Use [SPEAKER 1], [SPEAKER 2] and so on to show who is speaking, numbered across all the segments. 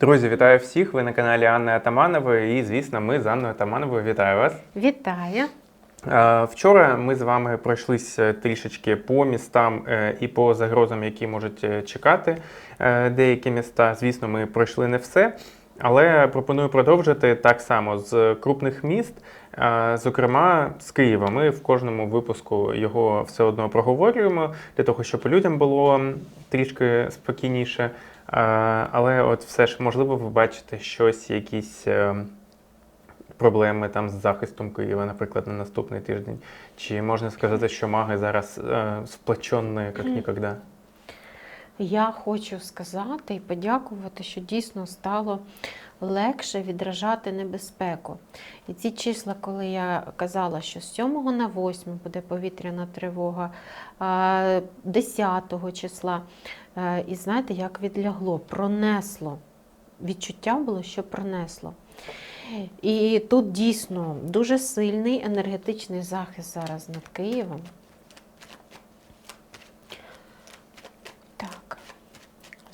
[SPEAKER 1] Друзі, вітаю всіх! Ви на каналі Анни Атаманової. І, звісно, ми з Анною Атамановою. Вітаю вас.
[SPEAKER 2] Вітаю.
[SPEAKER 1] Вчора ми з вами пройшлися трішечки по містам е, і по загрозам, які можуть е, чекати е, деякі міста. Звісно, ми пройшли не все, але пропоную продовжити так само з крупних міст, зокрема з Києва. Ми в кожному випуску його все одно проговорюємо для того, щоб людям було трішки спокійніше. Але от все ж можливо ви бачите щось, якісь. е, проблеми там з захистом Києва, наприклад, на наступний тиждень? Чи можна сказати, що маги зараз е, сплочені, як ніколи?
[SPEAKER 2] Я хочу сказати і подякувати, що дійсно стало легше відражати небезпеку. І ці числа, коли я казала, що з 7 на 8 буде повітряна тривога, 10 числа, і знаєте, як відлягло, пронесло. Відчуття було, що пронесло. І тут дійсно дуже сильний енергетичний захист зараз над Києвом. Так.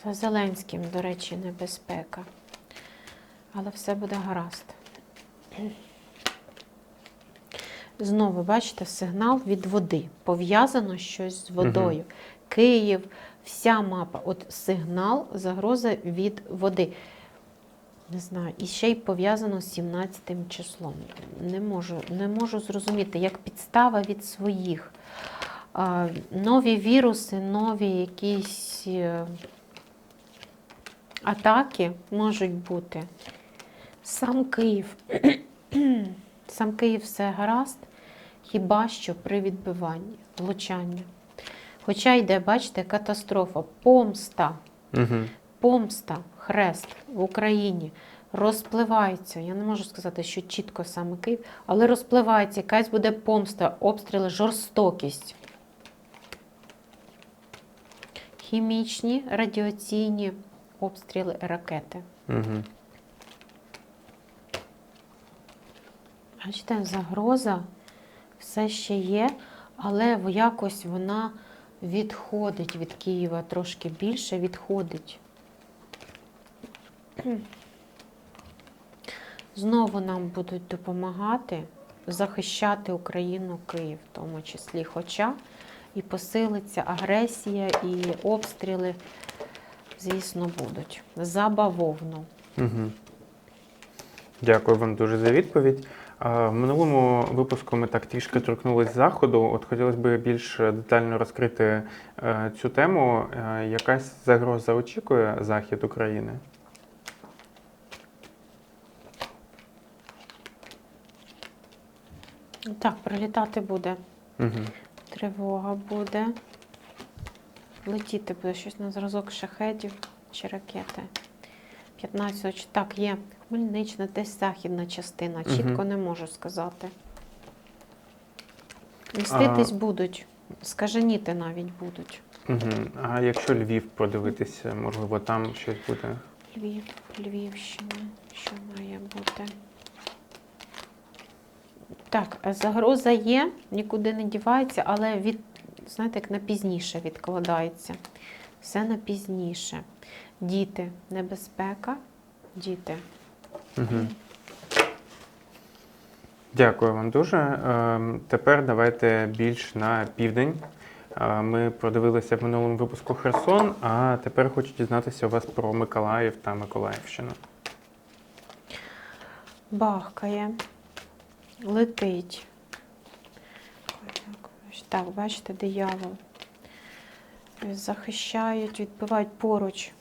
[SPEAKER 2] За Зеленським, до речі, небезпека. Але все буде гаразд. Знову, бачите, сигнал від води. Пов'язано щось з водою. Київ, вся мапа. От сигнал, загроза від води. Не знаю, і ще й пов'язано з 17 числом. Не можу, не можу зрозуміти, як підстава від своїх. А, нові віруси, нові якісь е, атаки можуть бути. Сам Київ. Сам Київ все гаразд, хіба що при відбиванні, влучанні. Хоча йде, бачите, катастрофа, помста
[SPEAKER 1] Угу.
[SPEAKER 2] помста, хрест в Україні розпливається. Я не можу сказати, що чітко саме Київ, але розпливається, якась буде помста, обстріли, жорстокість. Хімічні, радіаційні обстріли ракети.
[SPEAKER 1] Угу.
[SPEAKER 2] Бачите, загроза все ще є, але якось вона відходить від Києва, трошки більше відходить. Знову нам будуть допомагати захищати Україну, Київ, в тому числі. Хоча і посилиться агресія, і обстріли, звісно, будуть. За бавовну.
[SPEAKER 1] Угу. Дякую вам дуже за відповідь. В минулому випуску ми так трішки торкнулись заходу. От хотілося б більш детально розкрити е, цю тему. Е, Якась загроза очікує захід України?
[SPEAKER 2] Так, прилітати буде.
[SPEAKER 1] Угу.
[SPEAKER 2] Тривога буде. Летіти буде щось на зразок шахедів чи ракети. 15 чи так, є Хмельнична, десь західна частина.
[SPEAKER 1] Мгм.
[SPEAKER 2] Чітко не можу сказати. Міститись будуть, скаженіти навіть будуть.
[SPEAKER 1] Угу. А якщо Львів подивитися, можливо, там щось буде?
[SPEAKER 2] Львів, Львівщина, що має бути. Так, загроза є, нікуди не дівається, але від, знаєте, як на пізніше відкладається. Все на пізніше. Діти, небезпека, діти.
[SPEAKER 1] Угу. Дякую вам дуже. Ем, Тепер давайте більш на південь. Е, Ми продивилися в минулому випуску Херсон, а тепер хочу дізнатися у вас про Миколаїв та Миколаївщину.
[SPEAKER 2] Бахкає, летить. Так, бачите, диявол. Захищають, відбивають поруч.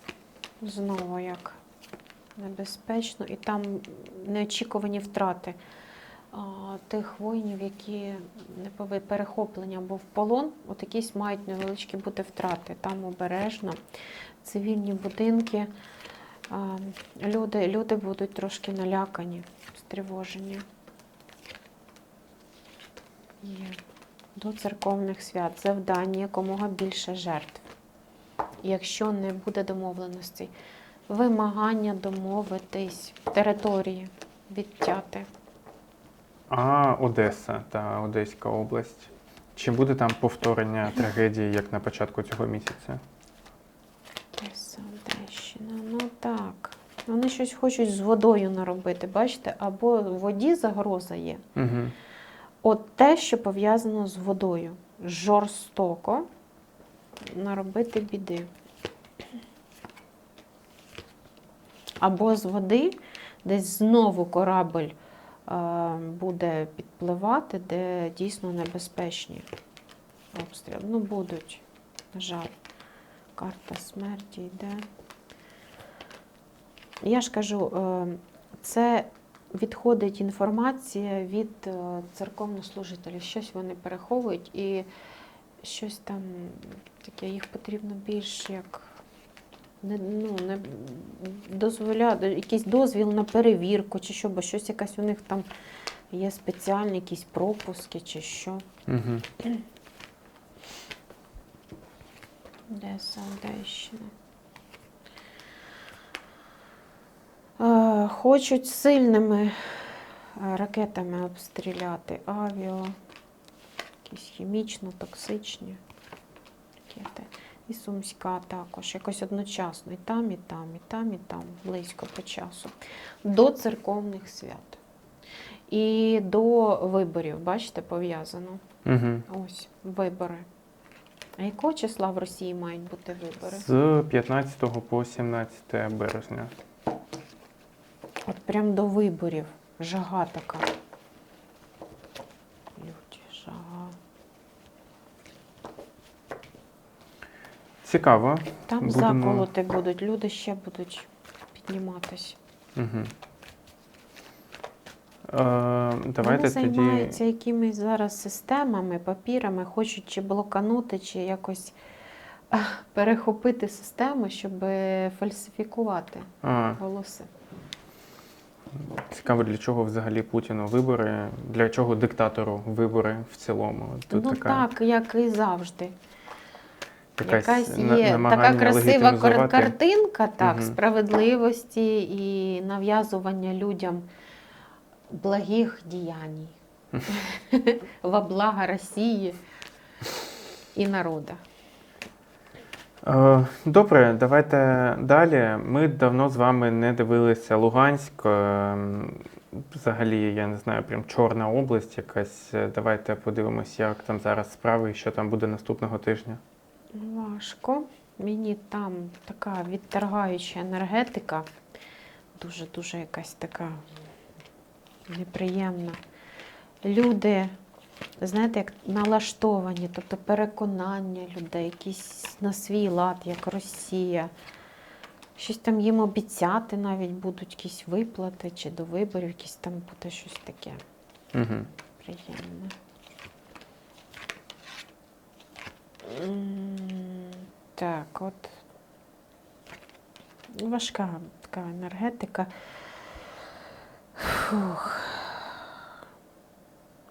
[SPEAKER 2] Знову як небезпечно. І там неочікувані втрати а, тих воїнів, які не перехоплення або в полон, от якісь мають невеличкі бути втрати. Там обережно. Цивільні будинки. А, Люди, люди будуть трошки налякані, стривожені. Є. До церковних свят завдання якомога більше жертв. Якщо не буде домовленостей, вимагання домовитись території відтяти.
[SPEAKER 1] А Одеса та Одеська область. Чи буде там повторення трагедії, як на початку цього місяця?
[SPEAKER 2] Одеса, Одещина. Ну так. Вони щось хочуть з водою наробити, бачите, або в воді загроза є.
[SPEAKER 1] Угу.
[SPEAKER 2] От те, що пов'язано з водою. Жорстоко наробити біди. Або з води десь знову корабль е, буде підпливати, де дійсно небезпечні обстріли. Ну, будуть, на жаль. Карта смерті йде. Я ж кажу, е, це відходить інформація від е, церковнослужителів. Щось вони переховують і щось там таке, їх потрібно більш як не, ну, не дозволяти, якийсь дозвіл на перевірку чи що, бо щось якась у них там є спеціальні якісь пропуски чи що.
[SPEAKER 1] Угу.
[SPEAKER 2] Одеса, Одещина. Е, Хочуть сильними е, ракетами обстріляти авіо, якісь хімічно-токсичні ракети. І Сумська також, якось одночасно. І там, і там, і там, і там, близько по часу. До церковних свят. І до виборів, бачите, пов'язано.
[SPEAKER 1] Угу.
[SPEAKER 2] Ось вибори. А якого числа в Росії мають бути вибори?
[SPEAKER 1] З 15 по 17 березня.
[SPEAKER 2] От прям до виборів. Жага така. Люди, жага.
[SPEAKER 1] Цікаво.
[SPEAKER 2] Там
[SPEAKER 1] Будемо-
[SPEAKER 2] заколоти будуть, люди ще будуть підніматись.
[SPEAKER 1] Угу. Е, давайте
[SPEAKER 2] Вони
[SPEAKER 1] тоді.
[SPEAKER 2] займаються якимись зараз системами, папірами, хочуть чи блоканути, чи якось перехопити систему, щоб е, фальсифікувати
[SPEAKER 1] А,
[SPEAKER 2] голоси.
[SPEAKER 1] Цікаво, для чого взагалі Путіну вибори, для чого диктатору вибори в цілому. Тут
[SPEAKER 2] ну
[SPEAKER 1] така
[SPEAKER 2] так, як і завжди.
[SPEAKER 1] якась
[SPEAKER 2] Якась є така красива картинка, так,
[SPEAKER 1] Мгм.
[SPEAKER 2] справедливості і нав'язування людям благих діянь во благо Росії і народу.
[SPEAKER 1] Е, Добре, давайте далі. Ми давно з вами не дивилися Луганськ. е, Взагалі, я не знаю, прям Чорна область якась. Е, Давайте подивимось, як там зараз справи і що там буде наступного тижня.
[SPEAKER 2] Важко. Мені там така відторгаюча енергетика, дуже-дуже якась така неприємна. Люди, знаєте, як налаштовані, тобто переконання людей, якісь на свій лад, як Росія. Щось там їм обіцяти навіть будуть якісь виплати чи до виборів, якісь там буде щось таке
[SPEAKER 1] Угу.
[SPEAKER 2] приємне. Так, от важка така енергетика. Фух.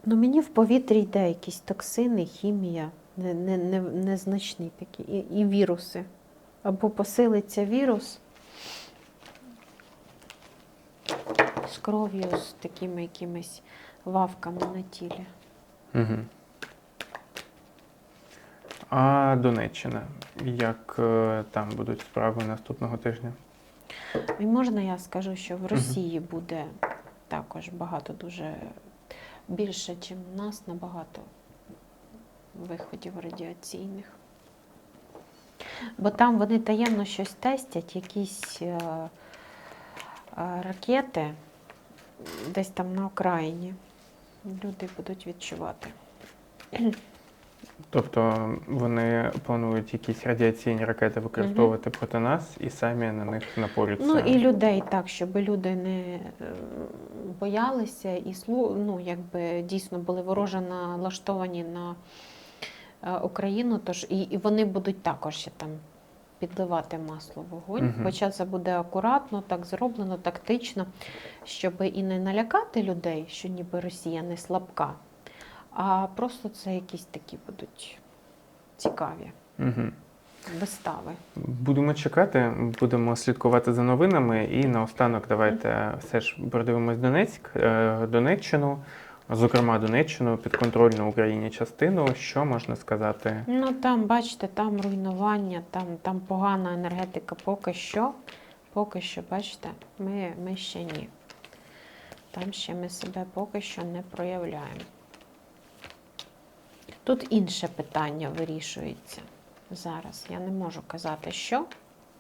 [SPEAKER 2] Ну, мені в повітрі йде якісь токсини, хімія, не, не, не, незначні такі, і, і віруси. Або посилиться вірус з кров'ю, з такими якимись вавками на тілі.
[SPEAKER 1] Угу. А Донеччина. Як е, там будуть справи наступного тижня?
[SPEAKER 2] І можна я скажу, що в Росії буде також багато дуже більше, ніж в нас, набагато виходів радіаційних. Бо там вони таємно щось тестять, якісь е, е, ракети десь там на окраїні. Люди будуть відчувати.
[SPEAKER 1] Тобто вони планують якісь радіаційні ракети використовувати проти нас і самі на них напорються.
[SPEAKER 2] Ну і людей так, щоб люди не е, боялися і ну, якби дійсно були вороже налаштовані на е, Україну, тож і, і вони будуть також ще там підливати масло в вогонь.
[SPEAKER 1] Мгм.
[SPEAKER 2] Хоча це буде акуратно, так зроблено, тактично, щоб і не налякати людей, що ніби Росія не слабка, а просто це якісь такі будуть цікаві
[SPEAKER 1] Угу.
[SPEAKER 2] вистави.
[SPEAKER 1] Будемо чекати, будемо слідкувати за новинами. І наостанок давайте все ж продивимось Донецьк, е, Донеччину, зокрема Донеччину, підконтрольну Україні частину. Що можна сказати?
[SPEAKER 2] Ну там, бачите, там руйнування, там, там погана енергетика поки що. Поки що, бачите, ми, ми ще ні. Там ще ми себе поки що не проявляємо. Тут інше питання вирішується зараз. Я не можу казати, що.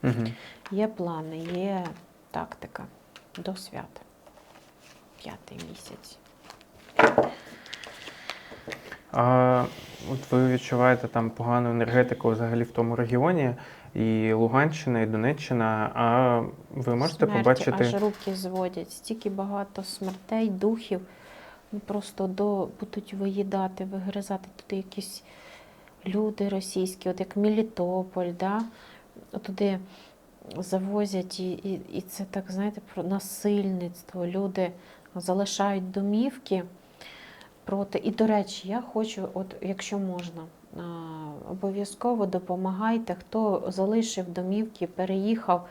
[SPEAKER 1] Угу.
[SPEAKER 2] Є плани, є тактика до свята. П'ятий місяць.
[SPEAKER 1] А от ви відчуваєте там погану енергетику взагалі в тому регіоні, і Луганщина, і Донеччина. А ви можете
[SPEAKER 2] Смерті,
[SPEAKER 1] побачити.
[SPEAKER 2] Аж руки зводять. Стільки багато смертей, духів. Ну, просто до, будуть виїдати, вигризати туди якісь люди російські, от як Мелітополь, да? туди завозять, і, і, і це так, знаєте, про насильництво. Люди залишають домівки проти. І, до речі, я хочу, от, якщо можна, обов'язково допомагайте, хто залишив домівки, переїхав.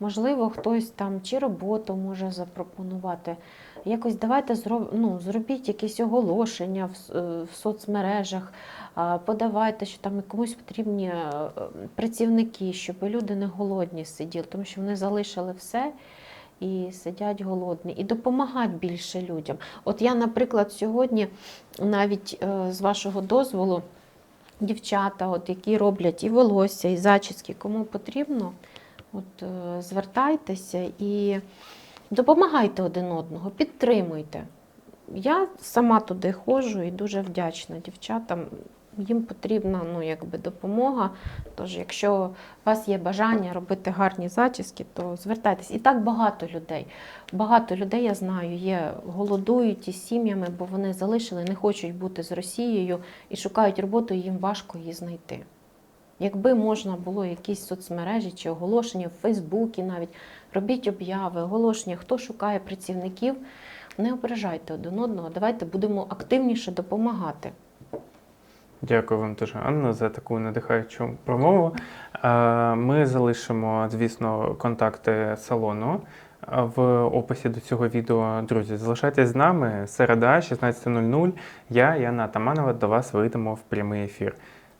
[SPEAKER 2] Можливо, хтось там чи роботу може запропонувати. Якось давайте зроб, ну, зробіть якісь оголошення в, в соцмережах, подавайте, що там комусь потрібні е, працівники, щоб люди не голодні сиділи, тому що вони залишили все і сидять голодні. І допомагати більше людям. От я, наприклад, сьогодні навіть е, з вашого дозволу, дівчата, от, які роблять і волосся, і зачіски, кому потрібно, от, е, звертайтеся і допомагайте один одного, підтримуйте. Я сама туди ходжу і дуже вдячна дівчатам. Їм потрібна ну, якби, допомога. Тож, якщо у вас є бажання робити гарні зачіски, то звертайтесь. І так багато людей. Багато людей, я знаю, є голодують із сім'ями, бо вони залишили, не хочуть бути з Росією і шукають роботу, і їм важко її знайти. Якби можна було якісь соцмережі чи оголошення в Фейсбуці навіть, робіть обяви, оголошення, хто шукає працівників, не ображайте один одного, давайте будемо активніше допомагати.
[SPEAKER 1] Дякую вам дуже, Анна, за таку надихаючу промову. Е, Ми залишимо, звісно, контакти салону в описі до цього відео. Друзі, залишайтесь з нами. Середа, 16.00. Я, Яна Таманова, до вас вийдемо в прямий ефір.